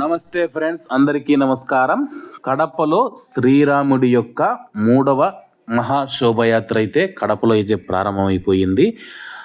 నమస్తే ఫ్రెండ్స్ అందరికీ నమస్కారం. కడపలో శ్రీరాముడి యొక్క మూడవ మహాశోభయాత్ర అయితే కడపలో అయితే ప్రారంభమైపోయింది.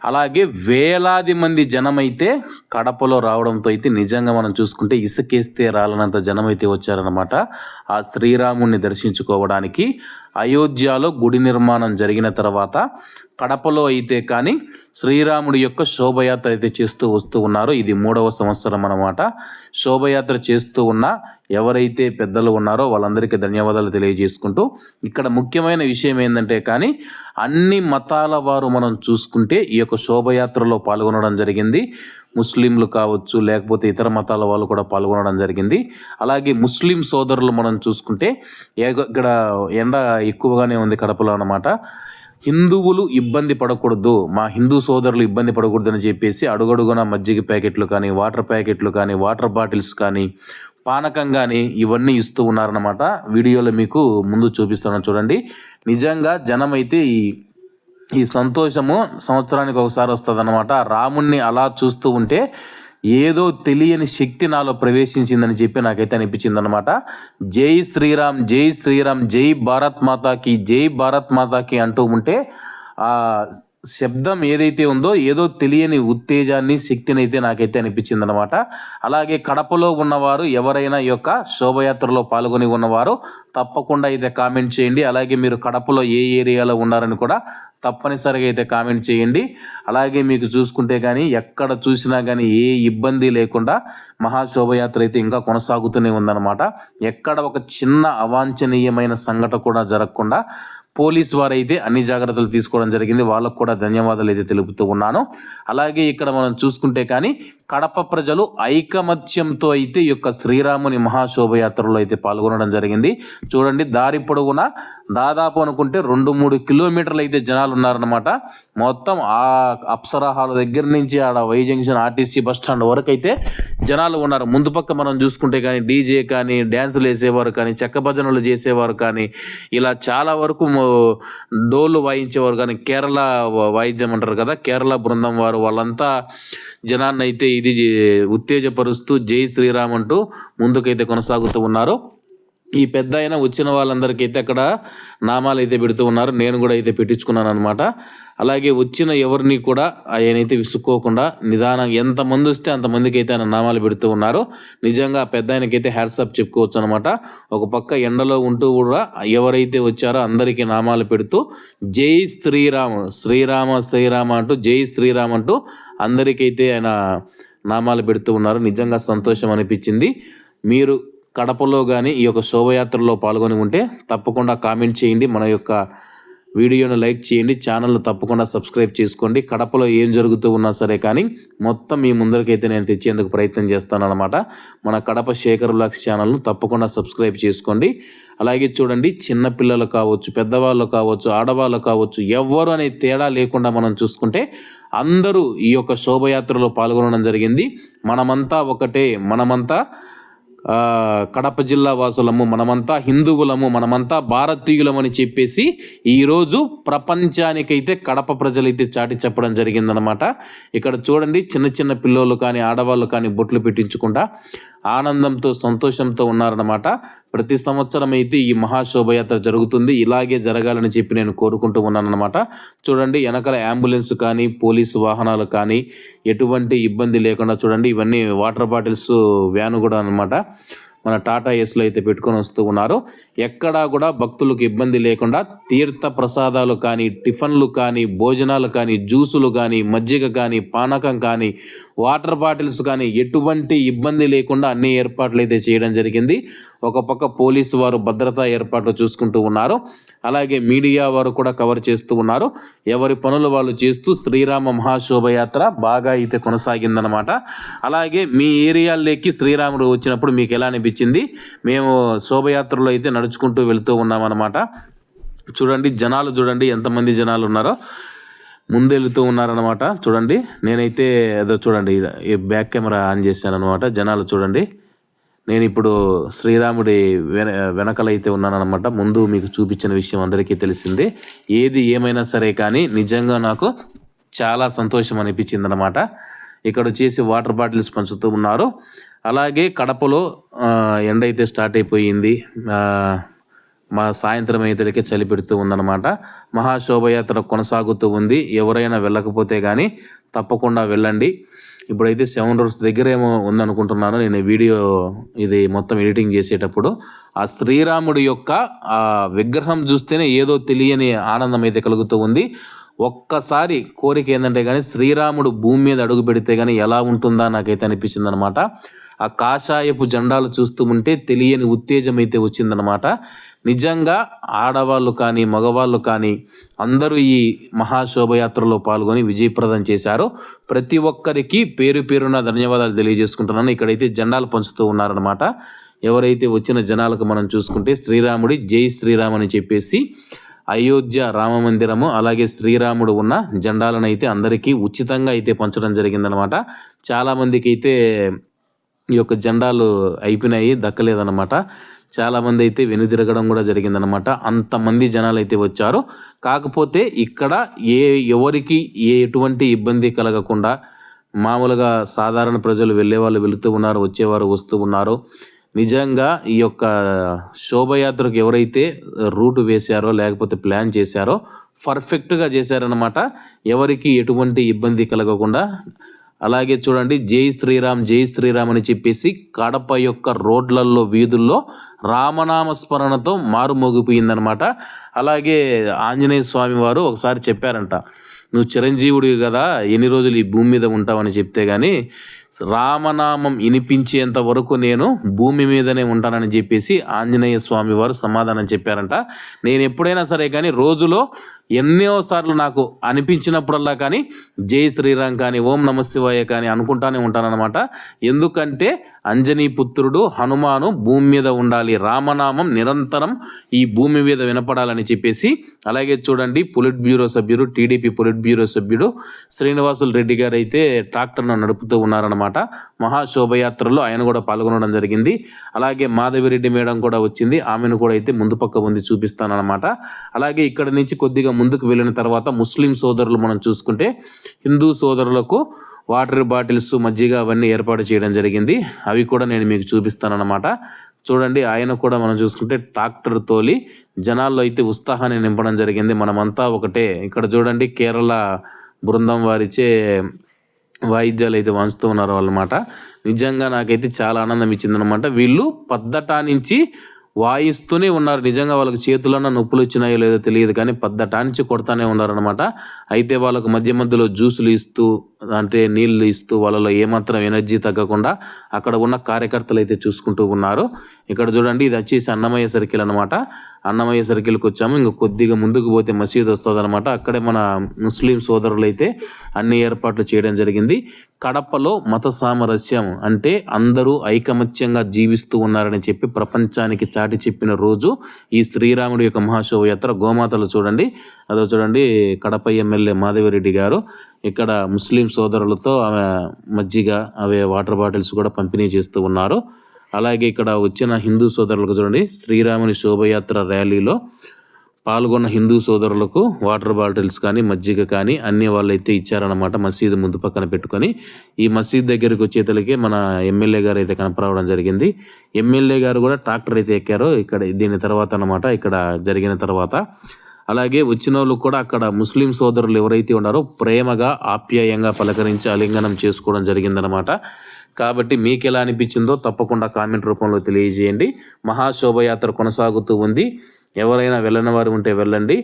అలాగే వేలాది మంది జనమైతే కడపలో రావడంతో అయితే నిజంగా మనం చూసుకుంటే ఇసుకేస్తే రాలనంత జనం అయితే వచ్చారనమాట ఆ శ్రీరాముడిని దర్శించుకోవడానికి అయోధ్యలో గుడి నిర్మాణం జరిగిన తర్వాత కడపలో అయితే కానీ శ్రీరాముడి యొక్క శోభయాత్ర అయితే చేస్తూ వస్తూ ఉన్నారు. ఇది మూడవ సంవత్సరం అనమాట శోభయాత్ర చేస్తూ ఉన్న ఎవరైతే పెద్దలు ఉన్నారో వాళ్ళందరికీ ధన్యవాదాలు తెలియజేసుకుంటూ ఇక్కడ ముఖ్యమైన విషయం ఏంటంటే కానీ అన్ని మతాల వారు మనం చూసుకుంటే ఈ యొక్క శోభయాత్రలో పాల్గొనడం జరిగింది. ముస్లింలు కావచ్చు లేకపోతే ఇతర మతాల వాళ్ళు కూడా పాల్గొనడం జరిగింది. అలాగే ముస్లిం సోదరులు మనం చూసుకుంటే ఇక్కడ ఎండ ఎక్కువగానే ఉంది కడపలో అన్నమాట. హిందువులు ఇబ్బంది పడకూడదు మా హిందూ సోదరులు ఇబ్బంది పడకూడదని చెప్పేసి అడుగడుగున మజ్జిగ ప్యాకెట్లు కానీ వాటర్ ప్యాకెట్లు కానీ వాటర్ బాటిల్స్ కానీ పానకం కానీ ఇవన్నీ ఇస్తూ ఉన్నారన్నమాట. వీడియోలో మీకు ముందు చూపిస్తాను చూడండి. నిజంగా జనం అయితే ఈ ఈ సంతోషము సంవత్సరానికి ఒకసారి వస్తుంది అనమాట రాముణ్ణి అలా చూస్తూ ఉంటే ఏదో తెలియని శక్తి నాలో ప్రవేశించిందని చెప్పి నాకైతే అనిపించింది అనమాట జై శ్రీరామ్ జై శ్రీరామ్ జై భారత్ మాతాకి జై భారత్ మాతాకి అంటూ ఉంటే శబ్దం ఏదైతే ఉందో ఏదో తెలియని ఉత్తేజాన్ని శక్తిని అయితే నాకైతే అనిపించింది అనమాట అలాగే కడపలో ఉన్నవారు ఎవరైనా యొక్క శోభయాత్రలో పాల్గొని ఉన్నవారు తప్పకుండా అయితే కామెంట్ చేయండి. అలాగే మీరు కడపలో ఏ ఏరియాలో ఉన్నారని కూడా తప్పనిసరిగా అయితే కామెంట్ చేయండి. అలాగే మీకు చూసుకుంటే కానీ ఎక్కడ చూసినా కానీ ఏ ఇబ్బంది లేకుండా మహాశోభయాత్ర అయితే ఇంకా కొనసాగుతూనే ఉందన్నమాట. ఎక్కడ ఒక చిన్న అవాంఛనీయమైన సంఘటన కూడా జరగకుండా పోలీస్ వారైతే అన్ని జాగ్రత్తలు తీసుకోవడం జరిగింది. వాళ్ళకు కూడా ధన్యవాదాలు అయితే తెలుపుతూ ఉన్నాను. అలాగే ఇక్కడ మనం చూసుకుంటే కానీ కడప ప్రజలు ఐకమత్యంతో అయితే ఈ యొక్క శ్రీరాముని మహాశోభయాత్రలో అయితే పాల్గొనడం జరిగింది. చూడండి దారి పొడవునా దాదాపు అనుకుంటే రెండు మూడు కిలోమీటర్లు అయితే జనాలు ఉన్నారనమాట మొత్తం ఆ అప్సరా హాల్ దగ్గర నుంచి ఆడ Y junction RTC bus stand వరకు అయితే జనాలు ఉన్నారు. ముందు పక్క మనం చూసుకుంటే కానీ డీజే కానీ డ్యాన్సులు వేసేవారు కానీ చెక్క భజనలు చేసేవారు కానీ ఇలా చాలా వరకు డోలు వాయించేవారు కానీ కేరళ వాయిద్యం అంటారు కదా కేరళ బృందం వారు వాళ్ళంతా జనాన్ని అయితే ఇది ఉత్తేజపరుస్తూ జై శ్రీరామ్ అంటూ ముందుకైతే కొనసాగుతూ ఉన్నారు. ఈ పెద్ద అయిన వచ్చిన వాళ్ళందరికీ అయితే అక్కడ నామాలు అయితే పెడుతూ ఉన్నారు. నేను కూడా అయితే పెట్టించుకున్నాను అనమాట అలాగే వచ్చిన ఎవరిని కూడా ఆయనైతే విసుక్కోకుండా నిదానం ఎంతమంది వస్తే అంతమందికి అయితే ఆయన నామాలు పెడుతూ ఉన్నారు. నిజంగా పెద్ద ఆయనకైతే హ్యాట్సప్ చెప్పుకోవచ్చు అనమాట ఒక పక్క ఎండలో ఉంటూ కూడా ఎవరైతే వచ్చారో అందరికీ నామాలు పెడుతూ జై శ్రీరామ్ శ్రీరామ శ్రీరామ అంటూ జై శ్రీరామ్ అంటూ అందరికైతే ఆయన నామాలు పెడుతూ ఉన్నారు. నిజంగా సంతోషం అనిపించింది. మీరు కడపలో కానీ ఈ యొక్క శోభయాత్రలో పాల్గొని ఉంటే తప్పకుండా కామెంట్ చేయండి. మన యొక్క వీడియోను లైక్ చేయండి. ఛానల్ను తప్పకుండా సబ్స్క్రైబ్ చేసుకోండి. కడపలో ఏం జరుగుతూ ఉన్నా సరే కానీ మొత్తం మీ ముందరికైతే నేను తెచ్చేందుకు ప్రయత్నం చేస్తాను అనమాట మన కడప శేఖర్ బ్లాగ్స్ ఛానల్ను తప్పకుండా సబ్స్క్రైబ్ చేసుకోండి. అలాగే చూడండి చిన్నపిల్లలు కావచ్చు పెద్దవాళ్ళు కావచ్చు ఆడవాళ్ళు కావచ్చు ఎవ్వరు అనే తేడా లేకుండా మనం చూసుకుంటే అందరూ ఈ యొక్క శోభయాత్రలో పాల్గొనడం జరిగింది. మనమంతా ఒకటే మనమంతా కడప జిల్లా వాసులము మనమంతా హిందువులము మనమంతా భారతీయులమని చెప్పేసి ఈరోజు ప్రపంచానికైతే కడప ప్రజలైతే చాటి చెప్పడం జరిగిందనమాట ఇక్కడ చూడండి చిన్న చిన్న పిల్లోళ్ళు కానీ ఆడవాళ్ళు కానీ బొట్లు పెట్టించుకుంటా. ఆనందంతో సంతోషంతో ఉన్నారనమాట ప్రతి సంవత్సరం అయితే ఈ మహాశోభయాత్ర జరుగుతుంది. ఇలాగే జరగాలని చెప్పి నేను కోరుకుంటూ ఉన్నానన్నమాట. చూడండి వెనకాల అంబులెన్స్ కానీ పోలీసు వాహనాలు కానీ ఎటువంటి ఇబ్బంది లేకుండా చూడండి. ఇవన్నీ వాటర్ బాటిల్స్ వ్యాన్ కూడా అనమాట మన టాటా ఏస్లో అయితే పెట్టుకొని వస్తూ ఉన్నారు. ఎక్కడా కూడా భక్తులకు ఇబ్బంది లేకుండా తీర్థ ప్రసాదాలు కానీ టిఫిన్లు కానీ భోజనాలు కానీ జ్యూసులు కానీ మజ్జిగ కానీ పానకం కానీ వాటర్ బాటిల్స్ కానీ ఎటువంటి ఇబ్బంది లేకుండా అన్ని ఏర్పాట్లు అయితే చేయడం జరిగింది. ఒక పక్క పోలీసు వారు భద్రతా ఏర్పాట్లు చూసుకుంటూ ఉన్నారు. అలాగే మీడియా వారు కూడా కవర్ చేస్తూ ఉన్నారు. ఎవరి పనులు వాళ్ళు చేస్తూ శ్రీరామ మహాశోభయాత్ర బాగా అయితే కొనసాగిందనమాట అలాగే మీ ఏరియాల్లోకి శ్రీరాముడు వచ్చినప్పుడు మీకు ఎలా అనిపించింది? మేము శోభయాత్రలో అయితే నడుచుకుంటూ వెళుతూ ఉన్నామన్నమాట. చూడండి జనాలు చూడండి ఎంతమంది జనాలు ఉన్నారో. ముందు వెళ్తూ ఉన్నారనమాట చూడండి నేనైతే ఏదో చూడండి ఈ బ్యాక్ కెమెరా ఆన్ చేశాను అనమాట జనాలు చూడండి. నేను ఇప్పుడు శ్రీరాముడి వెన వెనకలైతే ఉన్నానన్నమాట. ముందు మీకు చూపించిన విషయం అందరికీ తెలిసిందే. ఏది ఏమైనా సరే కానీ నిజంగా నాకు చాలా సంతోషం అనిపించింది అనమాట ఇక్కడ వచ్చేసి వాటర్ బాటిల్స్ పంచుతూ ఉన్నారు. అలాగే కడపలో ఎండ అయితే స్టార్ట్ అయిపోయింది. మా సాయంత్రం అయితే చలి పెడుతూ ఉందన్నమాట. మహాశోభయాత్ర కొనసాగుతూ ఉంది. ఎవరైనా వెళ్ళకపోతే కానీ తప్పకుండా వెళ్ళండి. ఇప్పుడైతే సెవెన్ రోడ్స్ దగ్గర ఏమో ఉందనుకుంటున్నాను. నేను వీడియో ఇది మొత్తం ఎడిటింగ్ చేసేటప్పుడు ఆ శ్రీరాముడి యొక్క ఆ విగ్రహం చూస్తేనే ఏదో తెలియని ఆనందం అయితే కలుగుతూ ఉంది. ఒక్కసారి కోరిక ఏంటంటే కానీ శ్రీరాముడు భూమి మీద అడుగు పెడితే కానీ ఎలా ఉంటుందా నాకైతే అనిపించింది అనమాట ఆ కాషాయపు జెండాలు చూస్తూ ఉంటే తెలియని ఉత్తేజం అయితే వచ్చిందనమాట నిజంగా ఆడవాళ్ళు కానీ మగవాళ్ళు కానీ అందరూ ఈ మహాశోభయాత్రలో పాల్గొని విజయప్రదం చేశారు. ప్రతి ఒక్కరికి పేరు పేరున ధన్యవాదాలు తెలియజేసుకుంటున్నాను. ఇక్కడైతే జెండాలు పంచుతూ ఉన్నారనమాట ఎవరైతే వచ్చిన జనాలకు మనం చూసుకుంటే శ్రీరాముడి జై శ్రీరామ్ అని చెప్పేసి అయోధ్య రామ మందిరము అలాగే శ్రీరాముడు ఉన్న జెండాలను అయితే అందరికీ ఉచితంగా అయితే పంచడం జరిగిందనమాట చాలామందికి అయితే ఈ యొక్క జెండాలు అయిపోయినాయి దక్కలేదన్నమాట. చాలామంది అయితే వెనుదిరగడం కూడా జరిగిందనమాట అంతమంది జనాలు అయితే వచ్చారు. కాకపోతే ఇక్కడ ఏ ఎవరికి ఏ ఎటువంటి ఇబ్బంది కలగకుండా మామూలుగా సాధారణ ప్రజలు వెళ్ళే వాళ్ళు వెళుతూ ఉన్నారు వచ్చేవారు వస్తూ ఉన్నారు. నిజంగా ఈ యొక్క శోభయాత్రకు ఎవరైతే రూట్ వేశారో లేకపోతే ప్లాన్ చేశారో పర్ఫెక్ట్గా చేశారనమాట ఎవరికి ఎటువంటి ఇబ్బంది కలగకుండా అలాగే చూడండి జై శ్రీరామ్ జై శ్రీరామ్ అని చెప్పేసి కడప యొక్క రోడ్లలో వీధుల్లో రామనామ స్మరణతో మారుమోగిపోయిందనమాట అలాగే ఆంజనేయ స్వామి వారు ఒకసారి చెప్పారంట నువ్వు చిరంజీవుడివి కదా ఎన్ని రోజులు ఈ భూమి మీద ఉంటావని చెప్తే కానీ రామనామం వినిపించేంత వరకు నేను భూమి మీదనే ఉంటానని చెప్పేసి ఆంజనేయ స్వామి వారు సమాధానం చెప్పారంట. నేను ఎప్పుడైనా సరే కానీ రోజులో ఎన్నోసార్లు నాకు అనిపించినప్పుడల్లా కానీ జై శ్రీరామ్ కానీ ఓం నమ శివాయ కానీ అనుకుంటానే ఉంటానన్నమాట. ఎందుకంటే అంజనీ పుత్రుడు హనుమాను భూమి మీద ఉండాలి. రామనామం నిరంతరం ఈ భూమి మీద వినపడాలని చెప్పేసి అలాగే చూడండి పొలిట్ బ్యూరో సభ్యుడు టీడీపీ పొలిట్ బ్యూరో సభ్యుడు శ్రీనివాసులు రెడ్డి గారు అయితే ట్రాక్టర్ను నడుపుతూ ఉన్నారన్నమాట. మహాశోభయాత్రలో ఆయన కూడా పాల్గొనడం జరిగింది. అలాగే మాధవిరెడ్డి మేడం కూడా వచ్చింది. ఆమెను కూడా అయితే ముందు పక్క ఉంది చూపిస్తానన్నమాట. అలాగే ఇక్కడ నుంచి కొద్దిగా ముందుకు వెళ్ళిన తర్వాత ముస్లిం సోదరులు మనం చూసుకుంటే హిందూ సోదరులకు వాటర్ బాటిల్స్ మజ్జిగ అవన్నీ ఏర్పాటు చేయడం జరిగింది. అవి కూడా నేను మీకు చూపిస్తానమాట చూడండి ఆయన కూడా మనం చూసుకుంటే ట్రాక్టర్ తోలి జనాల్లో అయితే ఉత్సాహాన్ని నింపడం జరిగింది. మనమంతా ఒకటే. ఇక్కడ చూడండి కేరళ బృందం వారిచే వాయిద్యాలు అయితే వంచుతూ ఉన్నారు అన్నమాట నిజంగా నాకైతే చాలా ఆనందం ఇచ్చిందనమాట వీళ్ళు పద్దట నుంచి వాయిస్తూనే ఉన్నారు. నిజంగా వాళ్ళకి చేతులన్న నొప్పులు వచ్చినాయో లేదో తెలియదు కానీ పద్దటా కొడతానే ఉన్నారనమాట అయితే వాళ్ళకు మధ్య మధ్యలో జ్యూసులు ఇస్తూ అంటే నీళ్ళు ఇస్తూ వాళ్ళలో ఏమాత్రం ఎనర్జీ తగ్గకుండా అక్కడ ఉన్న కార్యకర్తలు అయితే చూసుకుంటూ ఉన్నారు. ఇక్కడ చూడండి ఇది వచ్చేసి అన్నమయ్య సర్కిల్ అనమాట అన్నమయ్య సర్కిల్కి వచ్చాము. ఇంకా కొద్దిగా ముందుకు పోతే మసీద్ వస్తుంది అనమాట అక్కడే మన ముస్లిం సోదరులు అయితే అన్ని ఏర్పాట్లు చేయడం జరిగింది. కడపలో మత సామరస్యం అంటే అందరూ ఐకమత్యంగా జీవిస్తూ ఉన్నారని చెప్పి ప్రపంచానికి చాటి చెప్పిన రోజు ఈ శ్రీరాముడి యొక్క మహాశోభయాత్ర గోమాతలు చూడండి. అదో చూడండి కడప ఎమ్మెల్యే మాధవిరెడ్డి గారు. ఇక్కడ ముస్లిం సోదరులతో ఆమె మజ్జిగ అవే వాటర్ బాటిల్స్ కూడా పంపిణీ చేస్తూ ఉన్నారు. అలాగే ఇక్కడ వచ్చిన హిందూ సోదరులకు చూడండి శ్రీరాముని శోభయాత్ర ర్యాలీలో పాల్గొన్న హిందూ సోదరులకు వాటర్ బాటిల్స్ కానీ మజ్జిగ కానీ అన్ని వాళ్ళు అయితే ఇచ్చారనమాట మసీదు ముందు పక్కన పెట్టుకొని. ఈ మసీద్ దగ్గరికి వచ్చేతలకే మన ఎమ్మెల్యే గారు అయితే కనపరావడం జరిగింది. ఎమ్మెల్యే గారు కూడా ట్రాక్టర్ అయితే ఎక్కారు. ఇక్కడ దీని తర్వాత అనమాట ఇక్కడ జరిగిన తర్వాత. అలాగే వచ్చిన వాళ్ళు కూడా అక్కడ ముస్లిం సోదరులు ఎవరైతే ఉన్నారో ప్రేమగా ఆప్యాయంగా పలకరించి ఆలింగనం చేసుకోవడం జరిగిందనమాట కాబట్టి మీకు ఎలా అనిపించిందో తప్పకుండా కామెంట్ రూపంలో తెలియజేయండి. మహాశోభయాత్ర కొనసాగుతూ ఉంది. ఎవరైనా వెళ్ళని వారు ఉంటే వెళ్ళండి.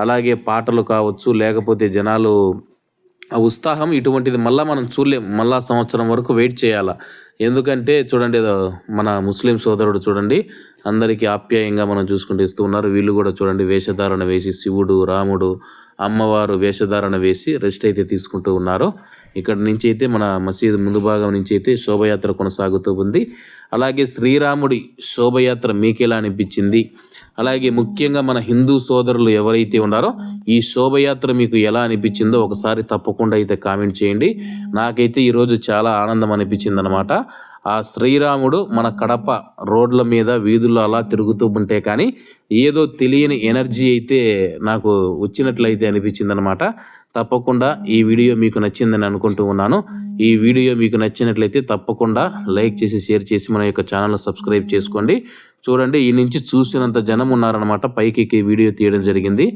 అలాగే పాటలు కావచ్చు లేకపోతే జనాలు ఆ ఉత్సాహం ఇటువంటిది మళ్ళీ మనం చూడలేం. మళ్ళా సంవత్సరం వరకు వెయిట్ చేయాలా. ఎందుకంటే చూడండి ఏదో మన ముస్లిం సోదరుడు చూడండి అందరికీ ఆప్యాయంగా మనం చూసుకుంటూ ఇస్తూ ఉన్నారు. వీళ్ళు కూడా చూడండి వేషధారణ వేసి శివుడు రాముడు అమ్మవారు వేషధారణ వేసి రెస్ట్ అయితే తీసుకుంటూ ఉన్నారు. ఇక్కడ నుంచి అయితే మన మసీదు ముందు భాగం నుంచి అయితే శోభయాత్ర కొనసాగుతూ ఉంది. అలాగే శ్రీరాముడి శోభయాత్ర మీకెలా అనిపించింది? అలాగే ముఖ్యంగా మన హిందూ సోదరులు ఎవరైతే ఉన్నారో ఈ శోభయాత్ర మీకు ఎలా అనిపించిందో ఒకసారి తప్పకుండా అయితే కామెంట్ చేయండి. నాకైతే ఈరోజు చాలా ఆనందం అనిపించింది అనమాట ఆ శ్రీరాముడు మన కడప రోడ్ల మీద వీధుల్లో అలా తిరుగుతూ ఉంటే కానీ ఏదో తెలియని ఎనర్జీ అయితే నాకు వచ్చినట్లయితే అనిపించింది అనమాట తప్పకుండా ఈ వీడియో మీకు నచ్చిందని అనుకుంటూ ఉన్నాను. ఈ వీడియో మీకు నచ్చినట్లయితే తప్పకుండా లైక్ చేసి షేర్ చేసి మన యొక్క ఛానల్ సబ్స్క్రైబ్ చేసుకోండి. చూడండి ఈ నుంచి చూసినంత జనం ఉన్నారనమాట పైకి ఎక్కి వీడియో తీయడం జరిగింది.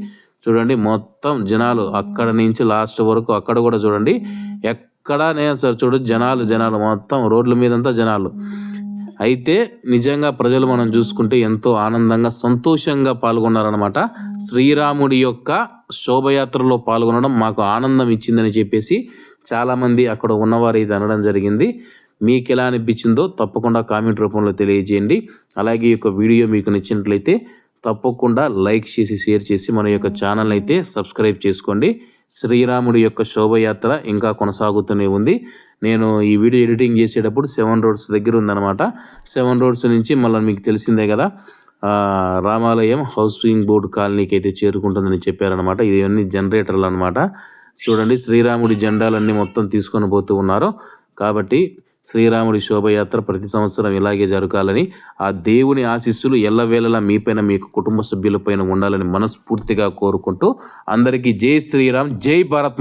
చూడండి మొత్తం జనాలు అక్కడ నుంచి లాస్ట్ వరకు అక్కడ కూడా చూడండి. ఎక్కడా నేను సార్ చూడు జనాలు జనాలు మొత్తం రోడ్ల మీదంతా జనాలు. అయితే నిజంగా ప్రజలు మనం చూసుకుంటే ఎంతో ఆనందంగా సంతోషంగా పాల్గొన్నారనమాట శ్రీరాముడి యొక్క శోభయాత్రలో పాల్గొనడం మాకు ఆనందం ఇచ్చిందని చెప్పేసి చాలామంది అక్కడ ఉన్నవారు ఇది అనడం జరిగింది. మీకు ఎలా అనిపించిందో తప్పకుండా కామెంట్ రూపంలో తెలియజేయండి. అలాగే ఈ యొక్క వీడియో మీకు నచ్చినట్లయితే తప్పకుండా లైక్ చేసి షేర్ చేసి మన యొక్క ఛానల్ అయితే సబ్స్క్రైబ్ చేసుకోండి. శ్రీరాముడి యొక్క శోభయాత్ర ఇంకా కొనసాగుతూనే ఉంది. నేను ఈ వీడియో ఎడిటింగ్ చేసేటప్పుడు సెవెన్ రోడ్స్ దగ్గర ఉందన్నమాట. సెవెన్ రోడ్స్ నుంచి మళ్ళీ మీకు తెలిసిందే కదా రామాలయం హౌసింగ్ బోర్డు కాలనీకి అయితే చేరుకుంటుందని చెప్పారనమాట ఇవన్నీ జనరేటర్లు అనమాట చూడండి శ్రీరాముడి జెండాలన్నీ మొత్తం తీసుకొని పోతూ ఉన్నారు. కాబట్టి శ్రీరాముడి శోభయాత్ర ప్రతి సంవత్సరం ఇలాగే జరగాలని ఆ దేవుని ఆశీస్సులు ఎల్లవేళలా మీపైన మీకు కుటుంబ సభ్యులపైన ఉండాలని మనస్ఫూర్తిగా కోరుకుంటూ అందరికీ జై శ్రీరామ్ జై భారత్ మా-